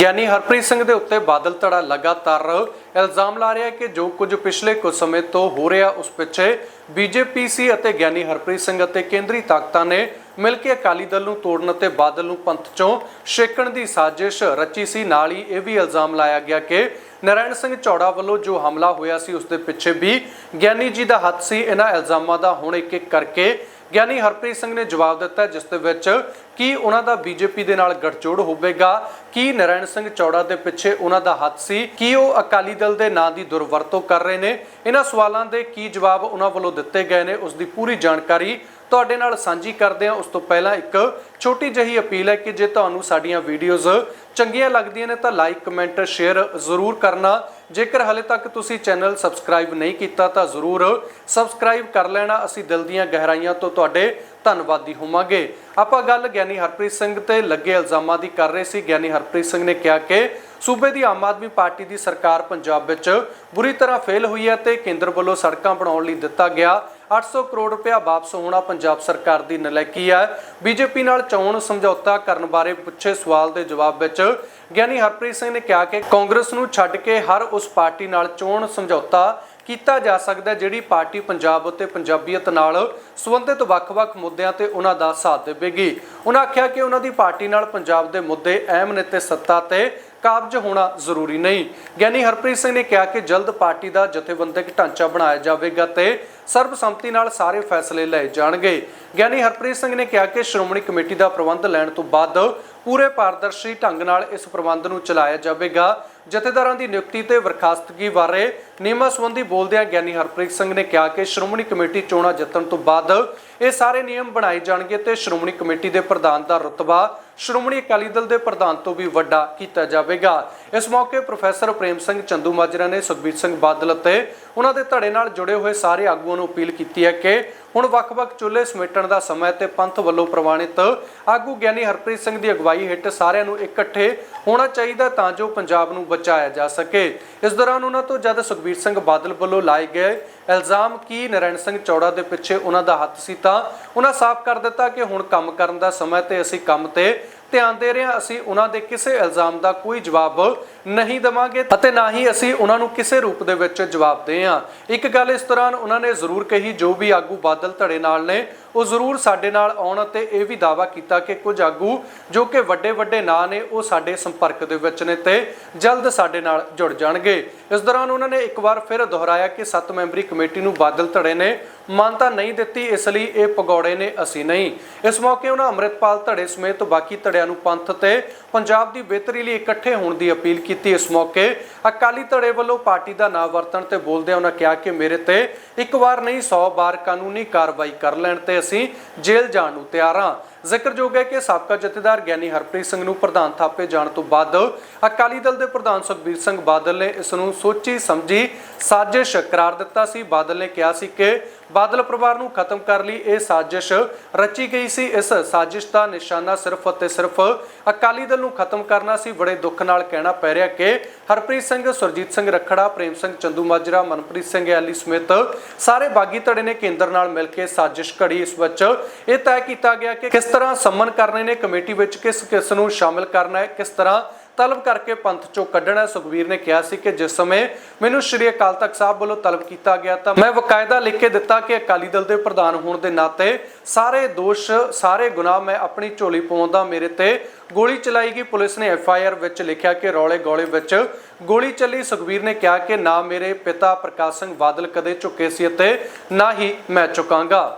ਗਿਆਨੀ ਹਰਪ੍ਰੀਤ ਸਿੰਘ ਦੇ ਉੱਤੇ ਬਾਦਲ ਧੜਾ ਲਗਾਤਾਰ ਇਲਜ਼ਾਮ ਲਾ ਰਿਹਾ ਹੈ ਕਿ ਜੋ ਕੁਝ ਪਿਛਲੇ ਕੁਝ ਸਮੇਂ ਤੋਂ ਹੋ ਰਿਹਾ ਉਸ ਪਿੱਛੇ ਬੀਜੇਪੀ ਸੀ ਅਤੇ ਗਿਆਨੀ ਹਰਪ੍ਰੀਤ ਸਿੰਘ ਅਤੇ ਕੇਂਦਰੀ ਤਾਕਤਾਂ ਨੇ ਮਿਲ ਕੇ ਅਕਾਲੀ ਦਲ ਨੂੰ ਤੋੜਨ ਅਤੇ ਬਾਦਲ ਨੂੰ ਪੰਥ ਚੋਂ ਛੇਕਣ ਦੀ ਸਾਜ਼ਿਸ਼ ਰਚੀ ਸੀ। ਨਾਲ ਹੀ ਇਹ ਵੀ ਇਲਜ਼ਾਮ ਲਾਇਆ ਗਿਆ ਕਿ ਨਰਾਇਣ ਸਿੰਘ ਚੌੜਾ ਵੱਲੋਂ ਜੋ ਹਮਲਾ ਹੋਇਆ ਸੀ, ਉਸ ਦੇ ਪਿੱਛੇ ਵੀ ਗਿਆਨੀ ਜੀ ਦਾ ਹੱਥ ਸੀ। ਇਹਨਾਂ ਇਲਜ਼ਾਮਾਂ ਦਾ ਹੁਣ ਇੱਕ ਇੱਕ ਕਰਕੇ ਗਿਆਨੀ ਹਰਪ੍ਰੀਤ ਸਿੰਘ ਨੇ ਜਵਾਬ ਦਿੱਤਾ, ਜਿਸ ਦੇ ਵਿੱਚ ਕੀ ਉਹਨਾਂ ਦਾ ਬੀਜੇਪੀ ਦੇ ਨਾਲ ਗਠਜੋੜ ਹੋਵੇਗਾ, ਕੀ ਨਰਾਇਣ ਸਿੰਘ ਚੌੜਾ ਦੇ ਪਿੱਛੇ ਉਹਨਾਂ ਦਾ ਹੱਥ ਸੀ, ਕੀ ਉਹ ਅਕਾਲੀ ਦਲ ਦੇ ਨਾਂ ਦੀ ਦੁਰਵਰਤੋਂ ਕਰ ਰਹੇ ਨੇ। ਇਹਨਾਂ ਸਵਾਲਾਂ ਦੇ ਕੀ ਜਵਾਬ ਉਹਨਾਂ ਵੱਲੋਂ ਦਿੱਤੇ ਗਏ ਨੇ, ਉਸ ਦੀ ਪੂਰੀ ਜਾਣਕਾਰੀ ਤੁਹਾਡੇ ਨਾਲ ਸਾਂਝੀ ਕਰਦੇ ਹਾਂ। ਉਸ ਤੋਂ ਪਹਿਲਾਂ ਇੱਕ ਛੋਟੀ ਜਿਹੀ ਅਪੀਲ ਹੈ ਕਿ ਜੇ ਤੁਹਾਨੂੰ ਸਾਡੀਆਂ ਵੀਡੀਓਜ਼ ਚੰਗੀਆਂ ਲੱਗਦੀਆਂ ਨੇ ਤਾਂ ਲਾਈਕ ਕਮੈਂਟ ਸ਼ੇਅਰ ਜ਼ਰੂਰ ਕਰਨਾ। ਜੇਕਰ ਹਲੇ ਤੱਕ ਤੁਸੀਂ ਚੈਨਲ ਸਬਸਕ੍ਰਾਈਬ ਨਹੀਂ ਕੀਤਾ ਤਾਂ ਜ਼ਰੂਰ ਸਬਸਕ੍ਰਾਈਬ ਕਰ ਲੈਣਾ। ਅਸੀਂ ਦਿਲ ਦੀਆਂ ਗਹਿਰਾਈਆਂ ਤੋਂ ਤੁਹਾਡੇ ਧੰਨਵਾਦੀ ਹੋਵਾਂਗੇ। ਆਪਾਂ ਗੱਲ ਗਿਆਨੀ ਹਰਪ੍ਰੀਤ ਸਿੰਘ ਤੇ ਲੱਗੇ ਇਲਜ਼ਾਮਾਂ ਦੀ ਕਰ ਰਹੇ ਸੀ। ਗਿਆਨੀ ਹਰਪ੍ਰੀਤ ਸਿੰਘ ਨੇ ਕਿਹਾ ਕਿ ਸੂਬੇ ਦੀ ਆਮ ਆਦਮੀ ਪਾਰਟੀ ਦੀ ਸਰਕਾਰ ਪੰਜਾਬ ਵਿੱਚ ਬੁਰੀ ਤਰ੍ਹਾਂ ਫੇਲ ਹੋਈ ਹੈ ਤੇ ਕੇਂਦਰ ਵੱਲੋਂ ਸੜਕਾਂ ਬਣਾਉਣ ਲਈ ਦਿੱਤਾ ਗਿਆ 800 ਕਰੋੜ ਰੁਪਇਆ ਵਾਪਸ ਹੋਣਾ ਪੰਜਾਬ ਸਰਕਾਰ ਦੀ ਨਲਾਇਕੀ ਹੈ ਬੀਜੇਪੀ ਨਾਲ ਚੋਣ ਸਮਝੌਤਾ ਕਰਨ ਬਾਰੇ ਪੁੱਛੇ ਸਵਾਲ ਦੇ ਜਵਾਬ ਵਿੱਚ ਗਿਆਨੀ ਹਰਪ੍ਰੀਤ ਸਿੰਘ ਨੇ ਕਿਹਾ ਕਿ ਕਾਂਗਰਸ ਨੂੰ ਛੱਡ ਕੇ ਹਰ ਉਸ ਪਾਰਟੀ ਨਾਲ ਚੋਣ ਸਮਝੌਤਾ ਕੀਤਾ ਜਾ ਸਕਦਾ ਜਿਹੜੀ ਪਾਰਟੀ ਪੰਜਾਬ ਅਤੇ ਪੰਜਾਬੀਅਤ ਨਾਲ ਸੰਬੰਧਿਤ ਵੱਖ-ਵੱਖ ਮੁੱਦਿਆਂ ਤੇ ਉਹਨਾਂ ਦਾ ਸਾਥ ਦੇਵੇਗੀ। ਉਹਨਾਂ ਆਖਿਆ ਕਿ ਉਹਨਾਂ ਦੀ ਪਾਰਟੀ ਨਾਲ ਪੰਜਾਬ ਦੇ ਮੁੱਦੇ ਅਹਿਮ ਨੇ ਤੇ ਸੱਤਾ ਤੇ ਕਾਬਜ ਹੋਣਾ ਜ਼ਰੂਰੀ ਨਹੀਂ। ਗਿਆਨੀ ਹਰਪ੍ਰੀਤ ਸਿੰਘ ਨੇ ਕਿਹਾ ਕਿ ਜਲਦ ਪਾਰਟੀ ਦਾ ਜਥੇਬੰਦਕ ਢਾਂਚਾ ਬਣਾਇਆ ਜਾਵੇਗਾ ਤੇ ਸਰਬਸੰਮਤੀ ਨਾਲ ਸਾਰੇ ਫੈਸਲੇ ਲਏ ਜਾਣਗੇ। ਗਿਆਨੀ ਹਰਪ੍ਰੀਤ ਸਿੰਘ ਨੇ ਕਿਹਾ ਕਿ ਸ਼੍ਰੋਮਣੀ ਕਮੇਟੀ ਦਾ ਪ੍ਰਬੰਧ ਲੈਣ ਤੋਂ ਬਾਅਦ ਪੂਰੇ ਪਾਰਦਰਸ਼ੀ ਢੰਗ ਨਾਲ ਇਸ ਪ੍ਰਬੰਧ ਨੂੰ ਚਲਾਇਆ ਜਾਵੇਗਾ। ਜਥੇਦਾਰਾਂ ਦੀ ਨਿਯੁਕਤੀ ਤੇ ਬਰਖਾਸਤਗੀ ਬਾਰੇ ਨਿਯਮਾਂ ਸੰਬੰਧੀ ਬੋਲਦਿਆਂ ਗਿਆਨੀ ਹਰਪ੍ਰੀਤ ਸਿੰਘ ਨੇ ਕਿਹਾ ਕਿ ਸ਼੍ਰੋਮਣੀ ਕਮੇਟੀ ਚੋਣਾਂ ਜਿੱਤਣ ਤੋਂ ਬਾਅਦ ਇਹ ਸਾਰੇ ਨਿਯਮ ਬਣਾਏ ਜਾਣਗੇ ਤੇ ਸ਼੍ਰੋਮਣੀ ਕਮੇਟੀ ਦੇ ਪ੍ਰਧਾਨ ਦਾ ਰਤਬਾ ਸ਼੍ਰੋਮਣੀ ਅਕਾਲੀ ਦਲ ਦੇ ਪ੍ਰਧਾਨ ਤੋਂ ਵੀ ਵੱਡਾ ਕੀਤਾ ਜਾਵੇਗਾ। ਇਸ ਮੌਕੇ ਪ੍ਰੋਫੈਸਰ ਪ੍ਰੇਮ ਸਿੰਘ ਚੰਦੂ ਮਾਜਰਾ ਨੇ ਸੁਖਬੀਰ ਸਿੰਘ ਬਾਦਲ ਅਤੇ ਉਹਨਾਂ ਦੇ ਧੜੇ ਨਾਲ ਜੁੜੇ ਹੋਏ ਸਾਰੇ ਆਗੂਆਂ ਨੂੰ ਅਪੀਲ ਕੀਤੀ ਹੈ ਕਿ ਹੁਣ ਵੱਖ-ਵੱਖ ਚੁੱਲ੍ਹੇ ਸਮੇਟਣ ਦਾ ਸਮਾਂ ਤੇ ਪੰਥ ਵੱਲੋਂ ਪ੍ਰਵਾਨਿਤ ਆਗੂ ਗਿਆਨੀ ਹਰਪ੍ਰੀਤ ਸਿੰਘ ਦੀ ਅਗਵਾਈ ਹੇਠ ਸਾਰਿਆਂ ਨੂੰ ਇਕੱਠੇ ਹੋਣਾ ਚਾਹੀਦਾ ਤਾਂ ਜੋ ਪੰਜਾਬ ਨੂੰ ਬਚਾਇਆ ਜਾ ਸਕੇ। ਇਸ ਦੌਰਾਨ ਉਹਨਾਂ ਤੋਂ ਜਦ ਸੁਖਬੀਰ ਸਿੰਘ ਬਾਦਲ ਵੱਲੋਂ ਲਾਏ ਗਏ ਇਲਜ਼ਾਮ ਕੀ ਨਰੈਣ ਸਿੰਘ ਚੌੜਾ ਦੇ ਪਿੱਛੇ ਉਹਨਾਂ ਦਾ ਹੱਥ ਸੀ ਤਾਂ ਉਹਨਾਂ ਸਾਫ਼ ਕਰ ਦਿੱਤਾ ਕਿ ਹੁਣ ਕੰਮ ਕਰਨ ਦਾ ਸਮਾਂ ਤੇ ਅਸੀਂ ਕੰਮ ਤੇ ਧਿਆਨ ਦੇ ਰਹੇ ਹਾਂ। ਅਸੀਂ ਉਹਨਾਂ ਦੇ ਕਿਸੇ ਇਲਜ਼ਾਮ ਦਾ ਕੋਈ ਜਵਾਬ ਨਹੀਂ ਦਵਾਂਗੇ ਅਤੇ ਨਾ ਹੀ ਅਸੀਂ ਉਹਨਾਂ ਨੂੰ ਕਿਸੇ ਰੂਪ ਦੇ ਵਿੱਚ ਜਵਾਬ ਦੇ ਹਾਂ ਇੱਕ ਗੱਲ ਇਸ ਦੌਰਾਨ ਉਹਨਾਂ ਨੇ ਜ਼ਰੂਰ ਕਹੀ, ਜੋ ਵੀ ਆਗੂ ਬਾਦਲ ਬਾਦਲ ਧੜੇ ਨਾਲ ਨੇ। ਉਹ ਜ਼ਰੂਰ ਸਾਡੇ ਨਾਲ ਆਉਣ ਅਤੇ ਇਹ ਵੀ ਦਾਵਾ ਕੀਤਾ ਕਿ ਕੁਝ ਆਗੂ ਜੋ ਕਿ ਵੱਡੇ ਵੱਡੇ ਨਾਂ ਨੇ, ਉਹ ਸਾਡੇ ਸੰਪਰਕ ਦੇ ਵਿੱਚ ਨੇ ਤੇ ਜਲਦ ਸਾਡੇ ਨਾਲ ਜੁੜ ਜਾਣਗੇ। ਇਸ ਦੌਰਾਨ ਉਹਨਾਂ ਨੇ ਇੱਕ ਵਾਰ ਫਿਰ ਦੁਹਰਾਇਆ ਕਿ ਸੱਤ ਮੈਂਬਰੀ ਕਮੇਟੀ ਨੂੰ ਬਾਦਲ ਧੜੇ ਨੇ। ਮਾਨਤਾ ਨਹੀਂ ਦਿੱਤੀ, ਇਸ ਲਈ ਇਹ ਪਗੌੜੇ ਨੇ ਅਸੀਂ ਨਹੀਂ। ਇਸ ਮੌਕੇ ਉਹਨਾਂ ਅੰਮ੍ਰਿਤਪਾਲ ਧੜੇ ਸਮੇਤ ਬਾਕੀ ਧੜਿਆਂ ਨੂੰ ਪੰਥ ਤੇ ਪੰਜਾਬ ਦੀ ਬਿਹਤਰੀ ਲਈ ਇਕੱਠੇ ਹੋਣ ਦੀ ਅਪੀਲ ਕੀਤੀ। ਇਸ ਮੌਕੇ ਅਕਾਲੀ ਧੜੇ ਵੱਲੋਂ ਪਾਰਟੀ ਦਾ ਨਾਂ ਵਰਤਣ ਤੇ ਬੋਲਦਿਆਂ ਉਹਨਾਂ ਕਿਹਾ ਕਿ ਮੇਰੇ ਤੇ ਇੱਕ ਵਾਰ ਨਹੀਂ 100 ਵਾਰ ਕਾਨੂੰਨੀ ਕਾਰਵਾਈ ਕਰ ਲੈਣ ਤੇ ਅਸੀਂ ਜੇਲ੍ਹ ਜਾਣ ਨੂੰ ਤਿਆਰ ਹਾਂ। ਜ਼ਿਕਰਯੋਗ ਹੈ ਕਿ ਸਾਬਕਾ ਜਥੇਦਾਰ ਗਿਆਨੀ ਹਰਪ੍ਰੀਤ ਸਿੰਘ ਨੂੰ ਪ੍ਰਧਾਨ ਥਾਪੇ ਜਾਣ ਤੋਂ ਬਾਅਦ ਅਕਾਲੀ ਦਲ ਦੇ ਪ੍ਰਧਾਨ ਸੁਖਬੀਰ ਸਿੰਘ ਬਾਦਲ ਨੇ ਇਸ ਨੂੰ ਸੋਚੀ ਸਮਝੀ ਸਾਜ਼ਿਸ਼ ਕਰਾਰ ਦਿੱਤਾ ਸੀ। ਬਾਦਲ ਨੇ ਕਿਹਾ ਸੀ ਕਿ ਬਾਦਲ ਪਰਿਵਾਰ ਨੂੰ ਖਤਮ ਕਰਨ ਲਈ ਇਹ ਸਾਜ਼ਿਸ਼। ਰਚੀ ਗਈ ਸੀ ਇਸ ਸਾਜ਼ਿਸ਼ ਦਾ ਨਿਸ਼ਾਨਾ ਸਿਰਫ ਅਤੇ ਸਿਰਫ ਅਕਾਲੀ ਦਲ ਨੂੰ ਖਤਮ ਕਰਨਾ ਸੀ। ਬੜੇ ਦੁੱਖ ਨਾਲ ਕਹਿਣਾ ਪੈ ਰਿਹਾ ਕਿ ਹਰਪ੍ਰੀਤ ਸਿੰਘ, ਸੁਰਜੀਤ ਸਿੰਘ ਰਖੜਾ, ਪ੍ਰੇਮ ਸਿੰਘ ਚੰਦੂ ਮਾਜਰਾ, ਮਨਪ੍ਰੀਤ ਸਿੰਘ ਐਲੀ ਸਮਿਤ ਸਾਰੇ ਬਾਗੀ ਧੜੇ ਨੇ ਕੇਂਦਰ ਨਾਲ ਮਿਲ ਕੇ ਸਾਜ਼ਿਸ਼ ਘੜੀ। ਇਸ ਵਿੱਚ ਇਹ ਤੈਅ ਕੀਤਾ ਗਿਆ ਕਿ ਕਿਸ ਤਰ੍ਹਾਂ ਸੰਮਨ ਕਰਨੇ ਨੇ, ਕਮੇਟੀ ਵਿੱਚ ਕਿਸ ਕਿਸ ਨੂੰ ਸ਼ਾਮਿਲ ਕਰਨਾ ਹੈ, ਕਿਸ ਤਰ੍ਹਾਂ ਤਲਬ ਕਰਕੇ ਪੰਥ ਚੋਂ ਕੱਢਣਾ ਹੈ। ਸੁਖਬੀਰ ਨੇ ਕਿਹਾ ਸੀ ਕਿ ਜਿਸ ਸਮੇਂ ਮੈਨੂੰ ਸ਼੍ਰੀ ਅਕਾਲ ਤਖਤ ਸਾਹਿਬ ਵੱਲੋਂ ਤਲਬ ਕੀਤਾ ਗਿਆ ਤਾਂ ਮੈਂ ਵਕਾਇਦਾ ਲਿਖ ਕੇ ਦਿੱਤਾ ਕਿ ਅਕਾਲੀ ਦਲ ਦੇ ਪ੍ਰਧਾਨ ਹੋਣ ਦੇ ਨਾਤੇ ਸਾਰੇ ਦੋਸ਼, ਸਾਰੇ ਗੁਨਾਹ ਮੈਂ ਆਪਣੀ ਝੋਲੀ ਪਾਉਂਦਾ ਮੇਰੇ ਤੇ ਗੋਲੀ ਚਲਾਈ ਗਈ। ਪੁਲਿਸ ਨੇ ਐਫ ਆਈ ਆਰ ਵਿੱਚ ਲਿਖਿਆ ਕਿ ਰੌਲੇ ਗੋਲੇ ਵਿੱਚ ਗੋਲੀ ਚੱਲੀ। ਸੁਖਬੀਰ ਨੇ ਕਿਹਾ ਕਿ ਨਾ ਮੇਰੇ ਪਿਤਾ ਪ੍ਰਕਾਸ਼ ਸਿੰਘ ਬਾਦਲ ਕਦੇ ਝੁਕੇ ਸੀ ਅਤੇ ਨਾ ਹੀ ਮੈਂ ਝੁਕਾਂਗਾ।